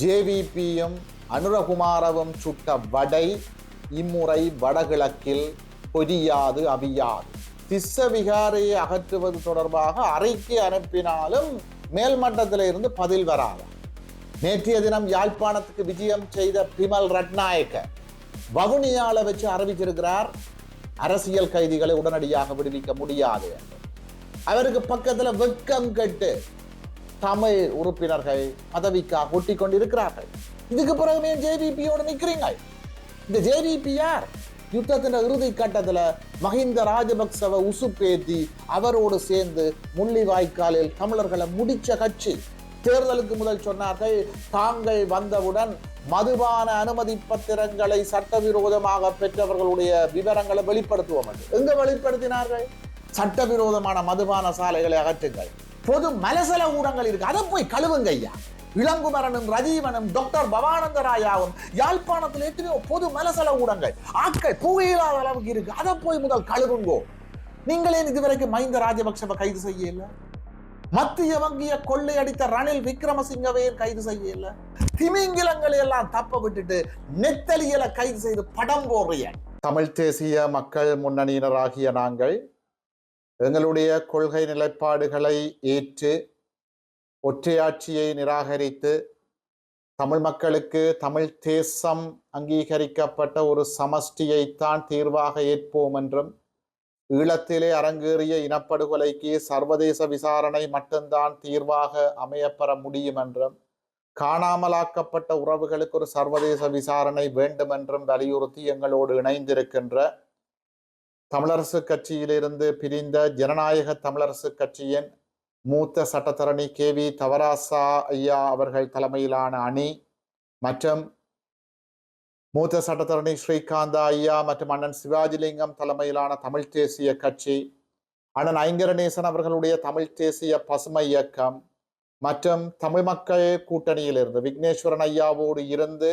ஜேவிபியும் அனுரகுமாரவும் சுட்ட வடை இம்முறை வடகிழக்கில் பொரியாது அவியாது. திஸ்ஸ விகாரையை அகற்றுவது தொடர்பாக அறிக்கை அனுப்பினாலும் மேல்மட்டத்தில் இருந்து பதில் வராது. நேற்றைய தினம் யாழ்ப்பாணத்துக்கு விஜயம் செய்த பிமல் ரட்நாயக்க வவுனியால வச்சு அறிவிச்சிருக்கிறார் அரசியல் கைதிகளை உடனடியாக விடுவிக்க முடியாது என்று. அவருக்கு பக்கத்தில் வெக்கம் கெட்டு தமிழ் உறுப்பினர்கள் பதவிக்காக ஒட்டி கொண்டிருக்கிறார்கள் இதுக்கு பிறகு ஜேவிபியோட நிற்கிறீங்க இந்த ஜேவிபி யார்? யுத்தத்தின் இறுதி கட்டத்துல மஹிந்த ராஜபக்சவை உசுப்பேத்தி அவரோடு சேர்ந்து முள்ளிவாய்க்காலில் தமிழர்களை முடிச்ச கட்சி. தேர்தலுக்கு முதல் சொன்னார்கள் தாங்கள் வந்தவுடன் மதுபான அனுமதி பத்திரங்களை சட்டவிரோதமாக பெற்றவர்களுடைய விவரங்களை வெளிப்படுத்துவோம் என்று. எங்க வெளிப்படுத்தினார்கள்? சட்டவிரோதமான மதுபான சாலைகளை அகற்றுங்கள். பொது மலசல ஊடகங்கள் இருக்கு. அதை போய் கழுவுங்க ஐயா. இளங்குமரனும் ரஜீவனும் டாக்டர் பவானந்தராயாவும் யாழ்ப்பாணத்தில் எத்தனையோ பொது மலசல ஊடகங்கள் ஆட்கள் புகையில்லாத அளவுக்கு இருக்கு. அதை போய் முதல் கழுவுங்கோ. நீங்களே இதுவரைக்கும் மஹிந்த ராஜபக்சவை கைது செய்யல? மத்திய வங்கிய கொள்ளையடித்த ரணில் விக்ரமசிங்கவே கைது செய்யல? திமிங்கிலங்களை எல்லாம் தப்ப விட்டுட்டு நெத்தலியலை கைது செய்து படம் போடுறிய தமிழ் தேசிய மக்கள் முன்னணியினராகிய நாங்கள் எங்களுடைய கொள்கை நிலைப்பாடுகளை ஏற்று ஒற்றையாட்சியை நிராகரித்து தமிழ் மக்களுக்கு தமிழ் தேசம் அங்கீகரிக்கப்பட்ட ஒரு சமஷ்டியைத்தான் தீர்வாக ஏற்போம் என்றும் ஈழத்திலே அரங்கேறிய இனப்படுகொலைக்கு சர்வதேச விசாரணை மட்டும்தான் தீர்வாக அமையப்பெற முடியும் என்றும் காணாமலாக்கப்பட்ட உறவுகளுக்கு ஒரு சர்வதேச விசாரணை வேண்டும் என்றும் வலியுறுத்தி எங்களோடு இணைந்திருக்கின்ற தமிழரசு கட்சியிலிருந்து பிரிந்த ஜனநாயக தமிழரசு கட்சியின் மூத்த சட்டத்தரணி கே வி தவராசா ஐயா அவர்கள் தலைமையிலான அணி மற்றும் மூத்த சட்டத்தரணி ஸ்ரீகாந்தா ஐயா மற்றும் அண்ணன் சிவாஜிலிங்கம் தலைமையிலான தமிழ் தேசிய கட்சி அண்ணன் ஐங்கரணேசன் அவர்களுடைய தமிழ் தேசிய பசுமை இயக்கம் மற்றும் தமிழ் மக்கள் கூட்டணியிலிருந்து விக்னேஸ்வரன் ஐயாவோடு இருந்து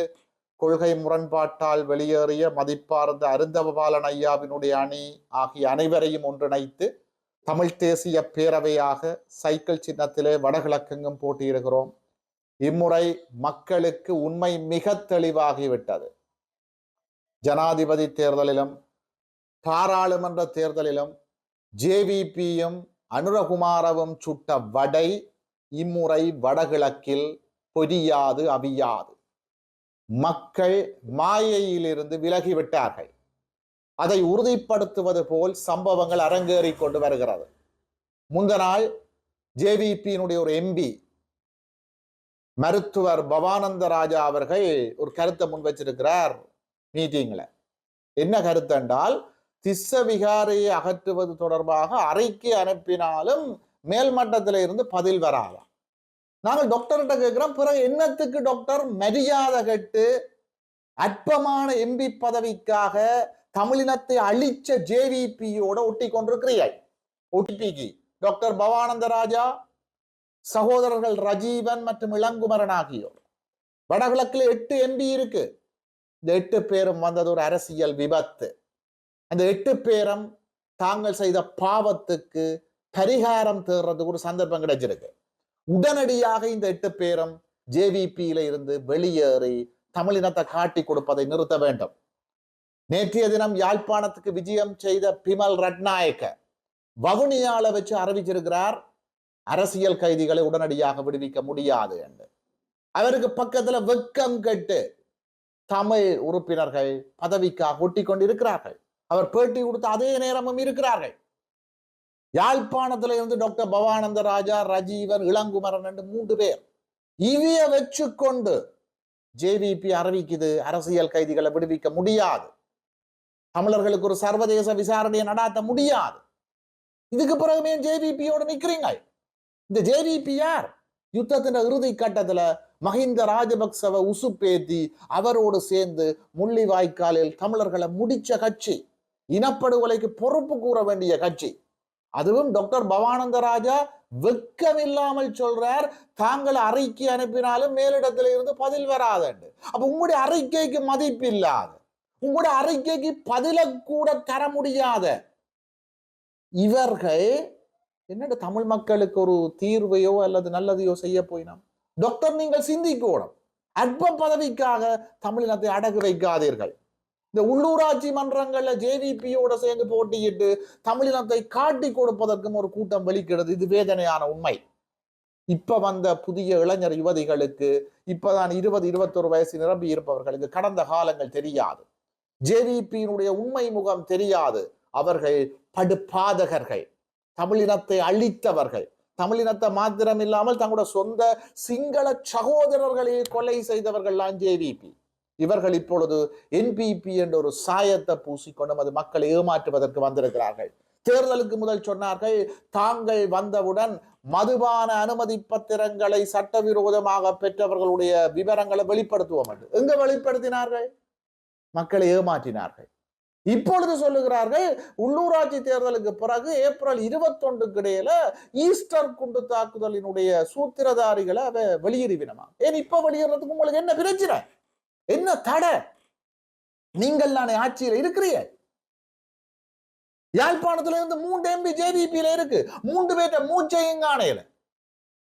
கொள்கை முரண்பாட்டால் வெளியேறிய மதிப்பார்ந்த அருந்தவபாலன் ஐயாவினுடைய அணி ஆகிய அனைவரையும் ஒன்றிணைத்து தமிழ் தேசிய பேரவையாக சைக்கிள் சின்னத்திலே வடகிழக்கெங்கும் போட்டியிடுகிறோம். இம்முறை மக்களுக்கு உண்மை மிக தெளிவாகிவிட்டது. ஜனாதிபதி தேர்தலிலும் பாராளுமன்ற தேர்தலிலும் ஜேவிபியும் அனுரகுமாரவும் சுட்ட வடை இம்முறை வடகிழக்கில் பொரியாது அவியாது. மக்கள் மாயையிலிருந்து விலகிவிட்டார்கள். அதை உறுதிப்படுத்துவது போல் சம்பவங்கள் அரங்கேறி கொண்டு வருகிறது. முந்த நாள் ஜேவிபியினுடைய ஒரு எம்பி மருத்துவர் பவானந்த ராஜா அவர்கள் ஒரு கருத்தை முன் வச்சிருக்கிறார் மீட்டிங்ல என்ன கருத்து என்றால் திஸ்ஸ விகாரையை அகற்றுவது தொடர்பாக அறிக்கை அனுப்பினாலும் மேல்மட்டத்தில இருந்து பதில் வராதா நாங்கள் டாக்டர்கிட்ட கேட்கிறோம் பிறகு என்னத்துக்கு டாக்டர் மரியாதை கட்டு அற்பமான எம்பி பதவிக்காக தமிழினத்தை அழிச்ச ஜேவிபியோட ஒட்டி கொண்டிருக்கிறீர்கள் ஒட்டிபிக்கு டாக்டர் பவானந்த ராஜா சகோதரர்கள் ரஜீவன் மற்றும் இளங்குமரன் ஆகியோர். வடகிழக்கில் எட்டு எம்பி இருக்கு. இந்த எட்டு பேரும் வந்தது ஒரு அரசியல் விபத்து. அந்த எட்டு பேரும் தாங்கள் செய்த பாவத்துக்கு பரிகாரம் தேடுறதுக்கு ஒரு சந்தர்ப்பம் கிடைச்சிருக்கு. உடனடியாக இந்த எட்டு பேரும் ஜேவிபியில இருந்து வெளியேறி தமிழினத்தை காட்டி கொடுப்பதை நிறுத்த வேண்டும். நேற்றைய தினம் யாழ்ப்பாணத்துக்கு விஜயம் செய்த பிமல் ரட்நாயக்க வவுனியால வச்சு அறிவிச்சிருக்கிறார் அரசியல் கைதிகளை உடனடியாக விடுவிக்க முடியாது என்று. அவருக்கு பக்கத்துல வெக்கம் கெட்டு தமிழ் உறுப்பினர்கள் பதவிக்காக ஒட்டி கொண்டிருக்கிறார்கள். அவர் பேட்டி கொடுத்த அதே நேரமும் இருக்கிறார்கள். யாழ்ப்பாணத்துல இருந்து டாக்டர் பவானந்த ராஜா ரஜீவன் இளங்குமரன் என்று மூன்று பேர். இவைய வச்சுக்கொண்டு ஜேவிபி அறிவிக்குது அரசியல் கைதிகளை விடுவிக்க முடியாது. தமிழர்களுக்கு ஒரு சர்வதேச விசாரணையை நடாத்த முடியாது. இதுக்கு பிறகுமே ஜேவிபியோட நிக்கிறீங்க இந்த ஜேவிபி யார்? யுத்தத்தின் இறுதி கட்டத்துல மஹிந்த ராஜபக்சவை உசுப்பேத்தி அவரோடு சேர்ந்து முள்ளிவாய்க்காலில் தமிழர்களை முடிச்ச கட்சி. இனப்படுகொலைக்கு பொறுப்பு கூற வேண்டிய கட்சி. அதுவும் டாக்டர் பவானந்த ராஜா வெக்கமில்லாமல் சொல்றார் தாங்கள் அறிக்கை அனுப்பினாலும் மேலிடத்துல இருந்து பதில் வராதண்டு. அப்ப உங்களுடைய அறிக்கைக்கு மதிப்பு இல்லாத உங்களுடைய அறிக்கைக்கு பதில கூட தர முடியாத இவர்கள் என்னோட தமிழ் மக்களுக்கு ஒரு தீர்வையோ அல்லது நல்லதையோ செய்ய போயினோம். டாக்டர் நீங்கள் சிந்திக்கணும். அற்ப பதவிக்காக தமிழினத்தை அடகு வைக்காதீர்கள். இந்த உள்ளூராட்சி மன்றங்கள்ல ஜேவிபியோட சேர்ந்து போட்டியிட்டு தமிழினத்தை காட்டி கொடுப்பதற்கும் ஒரு கூட்டம் வெளிக்கிறது இது வேதனையான உண்மை. இப்ப வந்த புதிய இளைஞர் யுவதிகளுக்கு இப்பதான் இருபது இருபத்தொரு வயசு நிரம்பி இருப்பவர்களுக்கு கடந்த காலங்கள் தெரியாது. ஜேவிபியினுடைய உண்மை முகம் தெரியாது. அவர்கள் படுபாதகர்கள். தமிழினத்தை அழித்தவர்கள். தமிழினத்தை மாத்திரம் இல்லாமல் தங்களோட சொந்த சிங்கள சகோதரர்களையே கொலை செய்தவர்கள்லாம் ஜேவிபி இவர்கள் இப்பொழுது என்பிபி என்ற ஒரு சாயத்தை பூசிக்கொண்டு அது மக்களை ஏமாற்றுவதற்கு வந்திருக்கிறார்கள். தேர்தலுக்கு முதல் சொன்னார்கள் தாங்கள் வந்தவுடன் மதுபான அனுமதி பத்திரங்களை சட்டவிரோதமாக பெற்றவர்களுடைய விவரங்களை வெளிப்படுத்துவோம் என்று. எங்க வெளிப்படுத்தினார்கள்? மக்களை ஏமாற்றினார்கள். இப்பொழுது சொல்லுகிறார்கள் உள்ளூராட்சி தேர்தலுக்கு பிறகு ஏப்ரல் இருபத்தொன்றுக்கு இடையில ஈஸ்டர் குண்டு தாக்குதலினுடைய சூத்திரதாரிகளை அவ வெளியேறிவினமா ஏன் இப்ப வெளியேறதுக்கு உங்களுக்கு என்ன பிரச்சனை? என்ன தடை? நீங்கள் நானே ஆட்சியில் இருக்கிறீங்க யாழ்ப்பாணத்துல இருந்து மூன்று எம்பி ஜேவிபியில இருக்கு. மூன்று பேர்ட்ட மூச்சையும் காணையில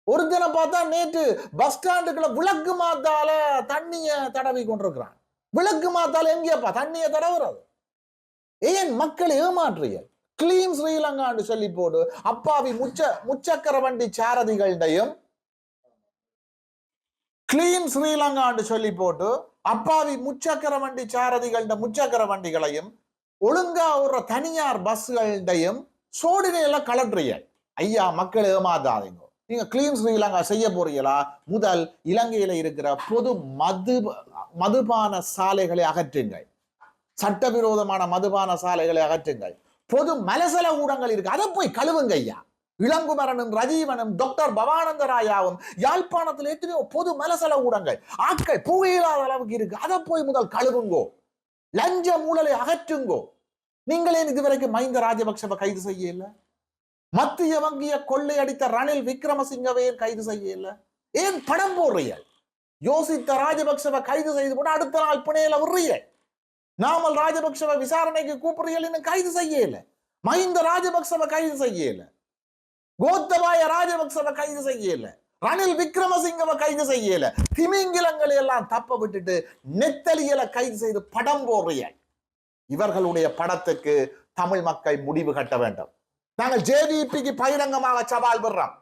ஒரு தினம் பார்த்தா நேற்று பஸ் ஸ்டாண்டுக்குள்ள விளக்கு மாத்தால தண்ணிய தடவி கொண்டிருக்கிறான். விளக்கு மாத்தால எங்கேப்பா தண்ணிய தடவுறது. ஏன் மக்களை ஏமாற்றிய கிளீன் ஸ்ரீலங்கான்னு சொல்லி போடு. அப்பாவி முச்ச முச்சக்கர வண்டி சாரதிகள்டையும் கிளீன் ஸ்ரீலங்கான்னு சொல்லி போட்டு அப்பாவி முச்சக்கர வண்டி சாரதிகள்ட முச்சக்கர வண்டிகளையும் ஒழுங்கா ஒரு தனியார் பஸ்கள்டையும் சோடினையில கலட்டுறீங்க. ஐயா மக்கள் ஏமாத்தாதீங்க நீங்க கிளீன் ஸ்ரீலங்கா செய்ய போறீங்களா? முதல் இலங்கையில இருக்கிற பொது மது மதுபான சாலைகளை அகற்றுங்கள். சட்டவிரோதமான மதுபான சாலைகளை அகற்றுங்கள். பொது மலசல ஊடங்கள் இருக்கு. அதை போய் கழுவுங்க ஐயா. இளங்குமரனும் ரஜீவனும் டாக்டர் பவானந்த ராயாவும் யாழ்ப்பாணத்தில் எத்தனையோ பொது மலசல ஊடங்கள் ஆட்கள் புகையில்லாத அளவுக்கு இருக்கு. அதை போய் முதல் கழுவுங்கோ. லஞ்ச ஊழலை அகற்றுங்கோ. நீங்களே இதுவரைக்கும் மஹிந்த ராஜபக்சவை கைது செய்யல? மத்திய வங்கிய கொள்ளையடித்த ரணில் விக்ரமசிங்கவையும் கைது கைது செய்யல? ஏன் படம் போடுறீங்க யோசித்த ராஜபக்சவை கைது செய்து கூட அடுத்த நாள் பிணையில விடுறீங்க நாமல் ராஜபக்சவை விசாரணைக்கு கூப்பிடுறீங்க இன்னும் கைது செய்யல. மஹிந்த ராஜபக்சவை கைது செய்யல. கோத்தபாய ராஜபக்சவை கைது செய்யல. ரணில் விக்ரமசிங்கவை கைது செய்யல. திமிங்கிலங்களை எல்லாம் தப்ப விட்டுட்டு நெத்தலியலை கைது செய்து படம் போடுறீங்க இவர்களுடைய படத்துக்கு தமிழ் மக்கள் முடிவு கட்ட வேண்டும். நாங்கள் ஜேவிபிக்கு பகிரங்கமாக சவால் விடுறோம்.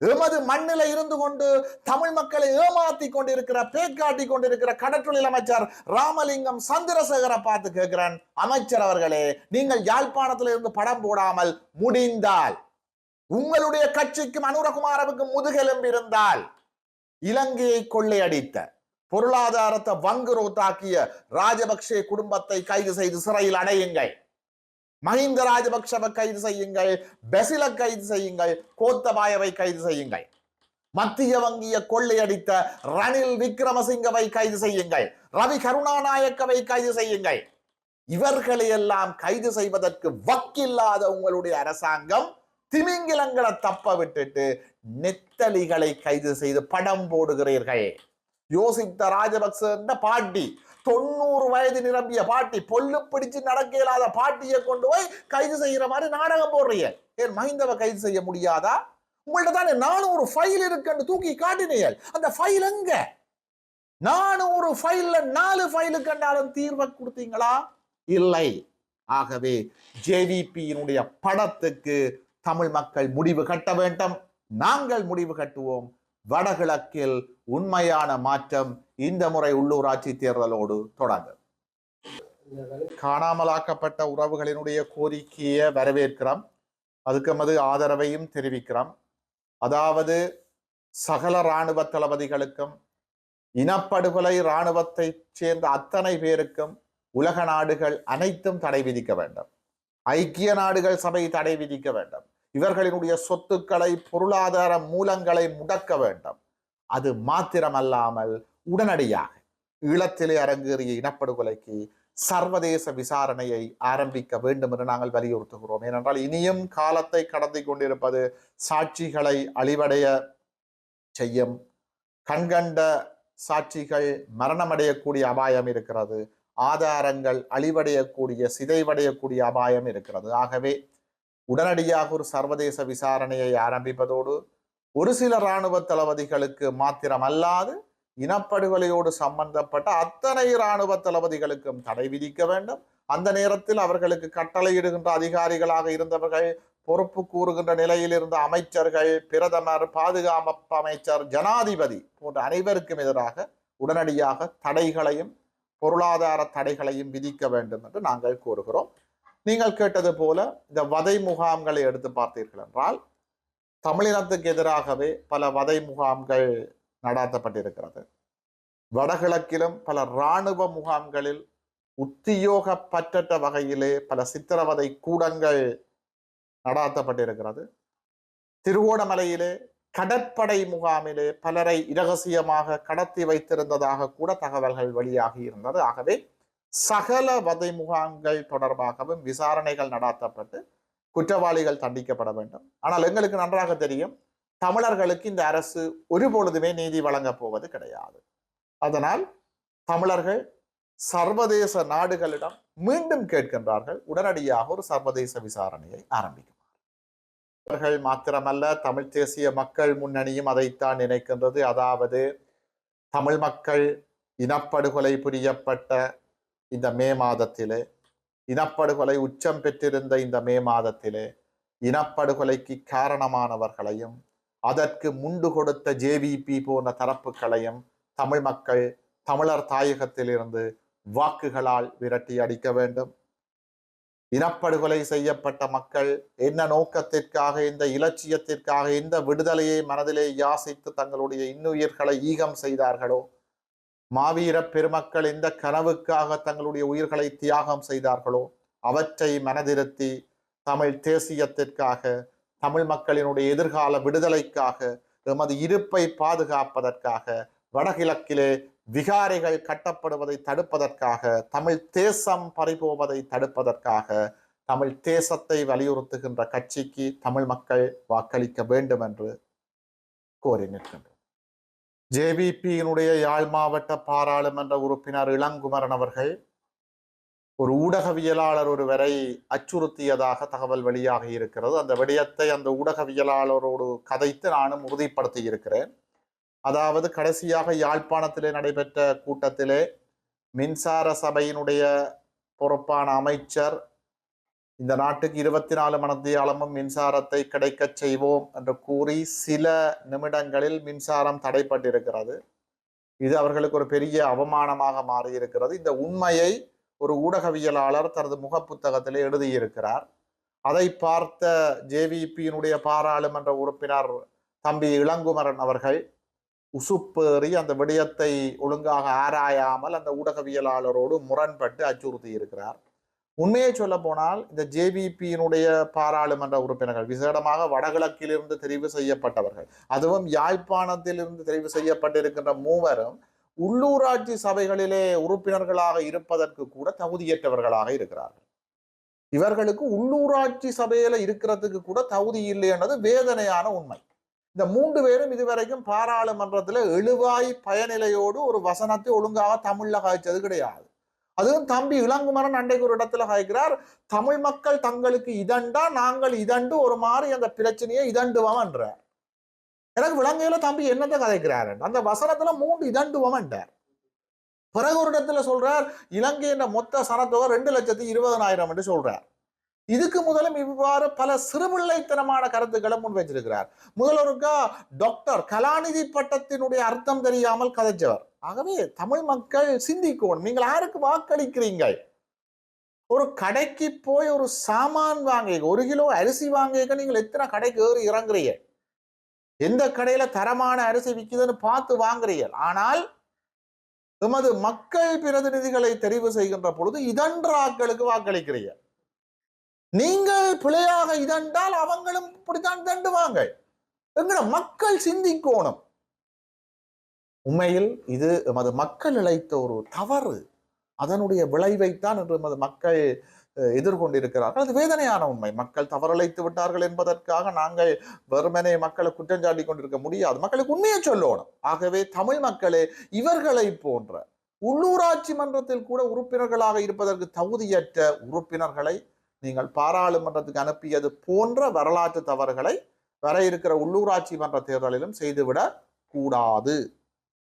எமது மண்ணில இருந்து கொண்டு தமிழ் மக்களை ஏமாத்தி கொண்டிருக்கிற பேக்காட்டி கொண்டிருக்கிற கடற்றொழில் அமைச்சர் ராமலிங்கம் சந்திரசேகரை பார்த்து கேட்கிறேன். அமைச்சர் அவர்களே நீங்கள் யாழ்ப்பாணத்தில் இருந்து படம் போடாமல் முடிந்தால் உங்களுடைய கட்சிக்கும் அனுரகுமாரவுக்கும் முதுகெலும்பு இருந்தால் இலங்கையை கொள்ளையடித்த பொருளாதாரத்தை வங்குரோத்தாக்கிய ராஜபக்சே குடும்பத்தை கைது செய்து சிறையில் அடையுங்கள். மஹிந்த ராஜபக்சவை கைது செய்யுங்கள் பெசில கைது செய்யுங்கள் கோத்தபாயவை கைது செய்யுங்கள். மத்திய வங்கிய கொள்ளையடித்த ரணில் விக்ரமசிங்கவை கைது செய்யுங்கள் ரவி கருணாநாயக்கவை கைது செய்யுங்கள். இவர்களை எல்லாம் கைது செய்வதற்கு வக்கில்லாத உங்களுடைய அரசாங்கம் திமிங்கிலங்களை தப்ப விட்டுட்டு நெத்தலிகளை கைது செய்து படம் போடுகிறீர்கள். யோசித்த ராஜபக்ச பாட்டி தொண்ணூறு வயது நிரம்பிய பாட்டி பொல்லு பிடிச்சு நடக்க இயலாத பாட்டியை கொண்டு போய் கைது செய்யற மாதிரி நாடகம் போடுறீங்க. ஏன் மஹிந்தவை கைது செய்ய முடியாதா? உங்கள்ட்ட தானே நானூறு ஃபைல் இருக்குன்னு தூக்கி காட்டினீர்கள் அந்த ஃபைல் எங்க? நானூறு ஃபைல்ல நாலு ஃபைலு கண்டாலும் தீர்வை கொடுத்தீங்களா? இல்லை. ஆகவே ஜேவிபியினுடைய படத்துக்கு தமிழ் மக்கள் முடிவு கட்ட வேண்டும். நாங்கள் முடிவு கட்டுவோம். வடகிழக்கில் உண்மையான மாற்றம் இந்த முறை உள்ளூராட்சி தேர்தலோடு தொடங்கும். காணாமலாக்கப்பட்ட உறவுகளினுடைய கோரிக்கையை வரவேற்கிறோம். அதுக்கு மது ஆதரவையும் தெரிவிக்கிறோம். அதாவது சகல இராணுவ தளபதிகளுக்கும் இனப்படுகொலை இராணுவத்தை சேர்ந்த அத்தனை பேருக்கும் உலக நாடுகள் அனைத்தும் தடை விதிக்க வேண்டும். ஐக்கிய நாடுகள் சபை தடை விதிக்க வேண்டும். இவர்களினுடைய சொத்துக்களை பொருளாதார மூலங்களை முடக்க வேண்டும். அது மாத்திரமல்லாமல் உடனடியாக ஈழத்திலே அரங்கேறிய இனப்படுகொலைக்கு சர்வதேச விசாரணையை ஆரம்பிக்க வேண்டும் என்று நாங்கள் வலியுறுத்துகிறோம். ஏனென்றால் இனியும் காலத்தை கடந்து கொண்டிருப்பது சாட்சிகளை அழிவடைய செய்யும் கண்கண்ட சாட்சிகள் மரணமடையக்கூடிய அபாயம் இருக்கிறது. ஆதாரங்கள் அழிவடையக்கூடிய சிதைவடையக்கூடிய அபாயம் இருக்கிறது. ஆகவே உடனடியாக ஒரு சர்வதேச விசாரணையை ஆரம்பிப்பதோடு ஒரு சில இராணுவ தளபதிகளுக்கு மாத்திரமல்லாது இனப்படுகொலையோடு சம்பந்தப்பட்ட அத்தனை இராணுவ தளபதிகளுக்கும் தடை விதிக்க வேண்டும். அந்த நேரத்தில் அவர்களுக்கு கட்டளையிடுகின்ற அதிகாரிகளாக இருந்தவர்கள் பொறுப்பு கூறுகின்ற நிலையில் இருந்த அமைச்சர்கள் பிரதமர் பாதுகாப்பு அமைச்சர் ஜனாதிபதி போன்ற அனைவருக்கும் எதிராக உடனடியாக தடைகளையும் பொருளாதார தடைகளையும் விதிக்க வேண்டும் என்று நாங்கள் கூறுகிறோம் நீங்கள் கேட்டது போல இந்த வதை முகாம்களை எடுத்து பார்த்தீர்கள் என்றால் தமிழினத்துக்கு எதிராகவே பல வதை முகாம்கள் நடாத்தப்பட்டிருக்கிறது. வடகிழக்கிலும் பல இராணுவ முகாம்களில் உத்தியோகப்பற்றற்ற வகையிலே பல சித்திரவதை கூடங்கள் நடாத்தப்பட்டிருக்கிறது. திருவோணமலையிலே கடற்படை முகாமிலே பலரை இரகசியமாக கடத்தி வைத்திருந்ததாக கூட தகவல்கள் வெளியாகி இருந்தது. ஆகவே சகல வதை முகாம்கள் தொடர்பாகவும் விசாரணைகள் நடாத்தப்பட்டு குற்றவாளிகள் தண்டிக்கப்பட வேண்டும். ஆனால் எங்களுக்கு நன்றாக தெரியும் தமிழர்களுக்கு இந்த அரசு ஒருபொழுதுமே நீதி வழங்கப் போவது கிடையாது. அதனால் தமிழர்கள் சர்வதேச நாடுகளிடம் மீண்டும் கேட்கின்றார்கள் உடனடியாக ஒரு சர்வதேச விசாரணையை ஆரம்பிக்கும் அவர்கள் மாத்திரமல்ல தமிழ் தேசிய மக்கள் முன்னணியும் அதைத்தான் நினைக்கின்றது. அதாவது தமிழ் மக்கள் இனப்படுகொலை புரியப்பட்ட இந்த மே மாதத்திலே. இனப்படுகொலை உச்சம் பெற்றிருந்த இந்த மே மாதத்திலே இனப்படுகொலைக்கு காரணமானவர்களையும் அதற்கு முண்டு கொடுத்த ஜேவிபி போன்ற தரப்புகளையும் தமிழ் மக்கள் தமிழர் தாயகத்திலிருந்து வாக்குகளால் விரட்டி அடிக்க வேண்டும். இனப்படுகொலை செய்யப்பட்ட மக்கள் என்ன நோக்கத்திற்காக இந்த இலட்சியத்திற்காக இந்த விடுதலையை மனதிலே யாசித்து தங்களுடைய இன்னுயிர்களை ஈகம் செய்தார்களோ மாவீர பெருமக்கள் இந்த கனவுக்காக தங்களுடைய உயிர்களை தியாகம் செய்தார்களோ அவற்றை மனதிருத்தி தமிழ் தேசியத்திற்காக தமிழ் மக்களினுடைய எதிர்கால விடுதலைக்காக எமது இருப்பை பாதுகாப்பதற்காக வடகிழக்கிலே விகாரிகள் கட்டப்படுவதை தடுப்பதற்காக தமிழ் தேசம் பறிபோவதை தடுப்பதற்காக தமிழ் தேசத்தை வலியுறுத்துகின்ற கட்சிக்கு தமிழ் மக்கள் வாக்களிக்க வேண்டும் என்று கோரி நிற்கின்றனர் ஜேவிபியினுடைய யாழ் மாவட்ட பாராளுமன்ற உறுப்பினர் இளங்குமரன் அவர்கள் ஒரு ஊடகவியலாளர் ஒருவரை அச்சுறுத்தியதாக தகவல் வெளியாகி இருக்கிறது. அந்த விடயத்தை அந்த ஊடகவியலாளரோடு கதைத்து நானும் உறுதிப்படுத்தி இருக்கிறேன். அதாவது கடைசியாக யாழ்ப்பாணத்திலே நடைபெற்ற கூட்டத்திலே மின்சார சபையினுடைய பொறுப்பான அமைச்சர் இந்த நாட்டுக்கு இருபத்தி நாலு மணத்தியாலமும் மின்சாரத்தை கிடைக்கச் செய்வோம் என்று கூறி சில நிமிடங்களில் மின்சாரம் தடைப்பட்டிருக்கிறது. இது அவர்களுக்கு ஒரு பெரிய அவமானமாக மாறியிருக்கிறது. இந்த உண்மையை ஒரு ஊடகவியலாளர் தனது முகப்புத்தகத்திலே எழுதியிருக்கிறார். அதை பார்த்த ஜேவிபியினுடைய பாராளுமன்ற உறுப்பினர் தம்பி இளங்குமரன் அவர்கள் உசுப்பேறி அந்த விடயத்தை ஒழுங்காக ஆராயாமல் அந்த ஊடகவியலாளரோடு முரண்பட்டு அச்சுறுத்தி இருக்கிறார் உண்மையை சொல்ல போனால் இந்த ஜேவிபியினுடைய பாராளுமன்ற உறுப்பினர்கள் விசேடமாக வடகிழக்கிலிருந்து தெரிவு செய்யப்பட்டவர்கள் அதுவும் யாழ்ப்பாணத்திலிருந்து தெரிவு செய்யப்பட்டிருக்கின்ற மூவரும் உள்ளூராட்சி சபைகளிலே உறுப்பினர்களாக இருப்பதற்கு கூட தகுதியற்றவர்களாக இருக்கிறார்கள். இவர்களுக்கு உள்ளூராட்சி சபையில இருக்கிறதுக்கு கூட தகுதி இல்லை என்றது வேதனையான உண்மை. இந்த மூன்று பேரும் இதுவரைக்கும் பாராளுமன்றத்தில் எழுவாய் பயனிலையோடு ஒரு வசனத்தை ஒழுங்காக தமிழ்ல காய்ச்சது கிடையாது. அதுவும் தம்பி இளங்குமரன் அன்றைக்கு ஒரு இடத்துல காய்க்கிறார் தமிழ் மக்கள் தங்களுக்கு இதண்டா? நாங்கள் இதண்டு ஒரு மாதிரி அந்த பிரச்சனையை இதண்டுவோம்ன்றார். எனக்கு விலங்கையில தம்பி என்னத்தை கதைக்கிறாரு? அந்த வசனத்துல மூன்று இதண்டுவோம்ன்றார். பிறகு ஒரு இடத்துல சொல்றார் இலங்கையின் மொத்த சனத்தொகை ரெண்டு லட்சத்தி இருபதனாயிரம் என்று சொல்றார். இதுக்கு முதலும் இவ்வாறு பல சிறுபிள்ளைத்தனமான கருத்துக்களை முன் வச்சிருக்கிறார். முதல்வருக்கா டாக்டர் கலாநிதி பட்டத்தினுடைய அர்த்தம் தெரியாமல் கதைச்சவர். ஆகவே தமிழ் மக்கள் சிந்திக்கணும். நீங்கள் யாருக்கு வாக்களிக்கிறீங்கள்? ஒரு கடைக்கு போய் ஒரு சாமான் வாங்க ஒரு கிலோ அரிசி வாங்க நீங்கள் எத்தனை கடைக்கு ஏறி இறங்குறீங்க? எந்த கடையில தரமான அரிசி விற்குதுன்னு பார்த்து வாங்குறீர்கள். ஆனால் எமது மக்கள் பிரதிநிதிகளை தெரிவு செய்கின்ற பொழுது இதன்றாக்களுக்கு வாக்களிக்கிறீங்க நீங்கள் பிழையாக இதண்டால் அவங்களும் இப்படித்தான் தண்டுவாங்க எங்கட மக்கள் சிந்திக்கோணும். உண்மையில் இது எமது மக்கள் இழைத்த ஒரு தவறு. அதனுடைய விளைவைத்தான் என்று எமது மக்கள் எதிர்கொண்டிருக்கிறார்கள். அது வேதனையான உண்மை. மக்கள் தவறழைத்து விட்டார்கள் என்பதற்காக நாங்கள் வெறுமனே மக்களை குற்றஞ்சாட்டி கொண்டிருக்க முடியாது. மக்களுக்கு உண்மையை சொல்லணும். ஆகவே தமிழ் மக்களே இவர்களை போன்ற உள்ளூராட்சி மன்றத்தில் கூட உறுப்பினர்களாக இருப்பதற்கு தகுதியற்ற உறுப்பினர்களை நீங்கள் பாராளுமன்றத்துக்கு அனுப்பியது போன்ற வரலாற்று தவறுகளை வர இருக்கிற உள்ளூராட்சி மன்ற தேர்தலிலும் செய்துவிடக் கூடாது.